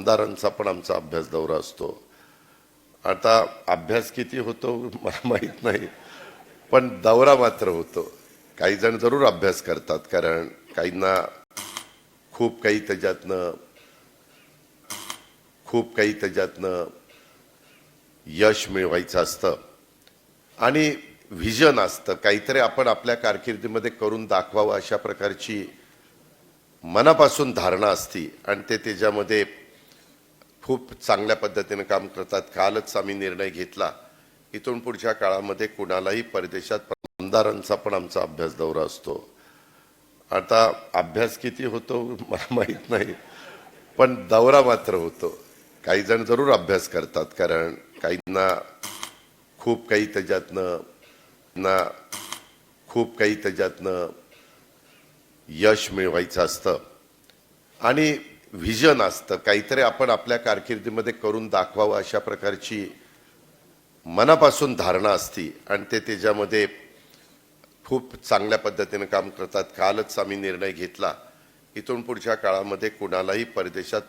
आमदारांचा पण आमचा अभ्यास दौरा असतो. आता अभ्यास किती होतो मला माहीत नाही पण दौरा मात्र होतो. काही जण जरूर अभ्यास करतात कारण काहींना खूप काही त्याच्यातनं खूप काही त्याच्यातनं यश मिळवायचं असतं. आणि व्हिजन असतं काहीतरी आपण आपल्या कारकिर्दीमध्ये करून दाखवावं अशा प्रकारची मनापासून धारणा असती. आणि ते त्याच्यामध्ये खूप चांगल्या पद्धतीनं काम करतात. कालच आम्ही निर्णय घेतला. इथून पुढच्या काळामध्ये कुणालाही परदेशात आमदारांचा पण आमचा अभ्यास दौरा असतो. आता अभ्यास किती होतो मला माहीत नाही पण दौरा मात्र होतो. काही जण जरूर अभ्यास करतात कारण काहींना खूप काही त्याच्यातनं ना खूप काही त्याच्यातनं यश मिळवायचं असतं. आणि व्हिजन असतं. काहीतरी आपण आपल्या कारकिर्दीमध्ये करून दाखवावं अशा प्रकारची मनापासून धारणा असती. आणि ते त्याच्यामध्ये खूप चांगल्या पद्धतीने काम करतात. कालच आम्ही निर्णय घेतला. इथून पुढच्या काळामध्ये कुणालाही परदेशात